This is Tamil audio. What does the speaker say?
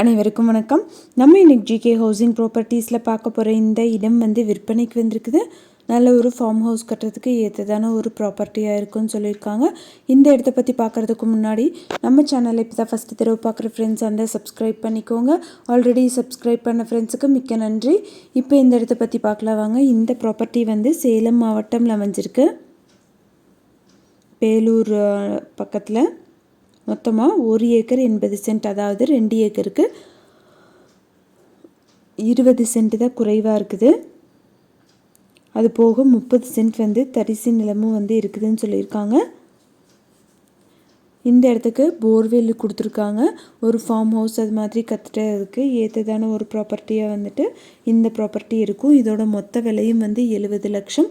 அனைவருக்கும் வணக்கம். நம்ம இன்னைக்கு ஜிகே ஹவுசிங் ப்ராப்பர்ட்டிஸில் பார்க்க போகிற இந்த இடம் வந்து விற்பனைக்கு வந்திருக்குது. நல்ல ஒரு ஃபார்ம் ஹவுஸ் கட்டுறதுக்கு ஏற்றதான ஒரு ப்ராப்பர்ட்டியாக இருக்கும்னு சொல்லியிருக்காங்க. இந்த இடத்த பற்றி பார்க்குறதுக்கு முன்னாடி நம்ம சேனலை இப்போ தான் ஃபஸ்ட்டு தடவை பார்க்குற ஃப்ரெண்ட்ஸ் அந்த சப்ஸ்கிரைப் பண்ணிக்கோங்க. ஆல்ரெடி சப்ஸ்கிரைப் பண்ண ஃப்ரெண்ட்ஸுக்கு மிக்க நன்றி. இப்போ இந்த இடத்த பற்றி பார்க்கலாம் வாங்க. இந்த ப்ராப்பர்ட்டி வந்து சேலம் மாவட்டம்ல அமைஞ்சிருக்கு. பேலூர் பக்கத்தில். மொத்தமாக ஒரு ஏக்கர் எண்பது சென்ட் அதாவது ரெண்டு ஏக்கருக்கு இருபது சென்ட் தான் குறைவாக இருக்குது. அது போக முப்பது சென்ட் வந்து தரிசு நிலமும் வந்து இருக்குதுன்னு சொல்லியிருக்காங்க. இந்த இடத்துக்கு போர்வெல் கொடுத்துருக்காங்க. ஒரு ஃபார்ம் ஹவுஸ் அது மாதிரி கற்றுட்டதுக்கு ஏற்றதான ஒரு ப்ராப்பர்ட்டியாக வந்துட்டு இந்த ப்ராப்பர்ட்டி இருக்கும். இதோட மொத்த விலையும் வந்து எழுபது லட்சம்.